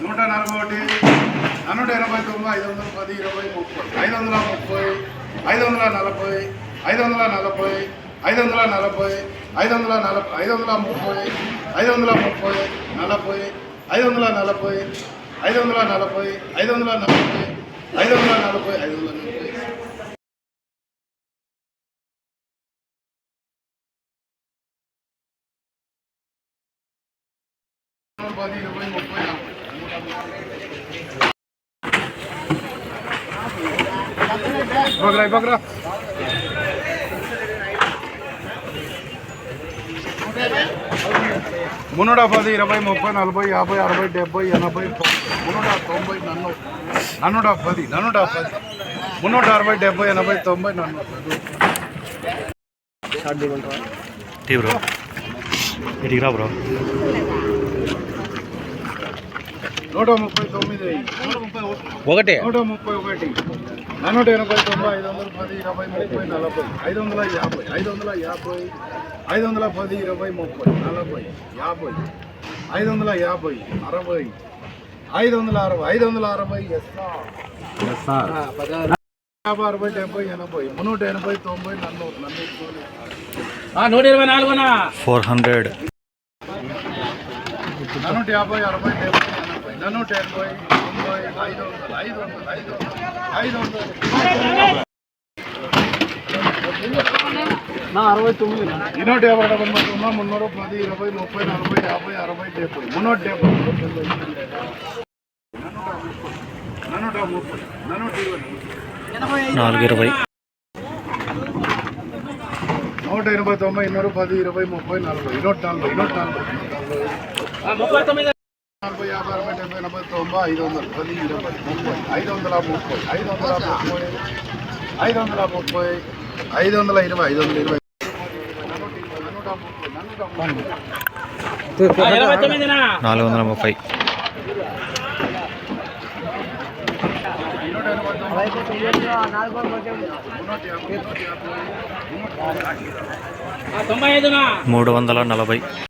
నూట నలభై ఒకటి నూట ఎనభై తొమ్మిది ఐదు వందల పది ఇరవై ముప్పై ఐదు వందల ముప్పై ఐదు వందల నలభై ఐదు వందల నలభై ఐదు వందల నలభై ఐదు వందల నలభై ఐదు వందల ముప్పై ఐదు వందల ముప్పై నలభై ఐదు వందల నలభై ఐదు వందల నలభై ఐదు వందల నలభై ఐదు వందల నలభై ఐదు వందల నలభై పది ఇరవై ముప్పై నలభై బగ్రా బగ్రా మున్నూట పది ఇరవై ముప్పై నలభై యాభై అరవై డెబ్బై ఎనభై మున్నూట తొంభై నన్ను నన్నుట పది నన్నుట పది. మున్నూట అరవై డెబ్బై ఎనభై తొంభై నన్ను టీ బ్రో ఇటుకి రా బ్రో నూట ముప్పై తొమ్మిది. ఒకటే. నూట ముప్పై ఒకటి. నూట ఎనభై తొంభై ఐదు వందల పది ఇరవై ముప్పై నలభై. ఐదు వందల యాభై ఐదు వందల యాభై ఐదు వందల పది ఇరవై ముప్పై నలభై. యాభై. ఐదు వందల యాభై అరవై. ఐదు వందల అరవై ఐదు వందల అరవై ఎస్ఆర్ యాభై అరవై డెబ్బై ఎనభై. మున్నూట ఎనభై తొంభై నన్ను నన్ను నూట ఇరవై నాలుగునా? Four hundred. నన్నూట యాభై అరవై డెబ్బై. ఎనభై నన్నూట ఎనభై తొంభై ఐదు వందలు ఐదు వందలు ఐదు వందలు ఐదు వందలు అరవై తొమ్మిది ఇన్నూట యాభై డెబ్బై తొమ్మిది మున్నూరు పది ఇరవై ముప్పై నలభై యాభై అరవై డెబ్బై మున్నూట డెబ్బై నన్నూట ముప్పై నన్నూట ఇరవై నాలుగు ఇరవై నూట ఎనభై తొంభై ఇన్నూరు పది ఇరవై ముప్పై నలభై ఇన్నూట నలభై ఇన్నూట నలభై నలభై ముప్పై తొమ్మిది నలభై యాభై అరవై డెబ్బై ఎనభై తొంభై ఐదు వందలు. పది ఇరవై ముప్పై ఐదు వందల ముప్పై ఐదు వందల ముప్పై ఐదు వందల ముప్పై ఐదు వందల ఇరవై ఐదు వందల ఇరవై. నాలుగు వందల ముప్పై. మూడు వందల నలభై.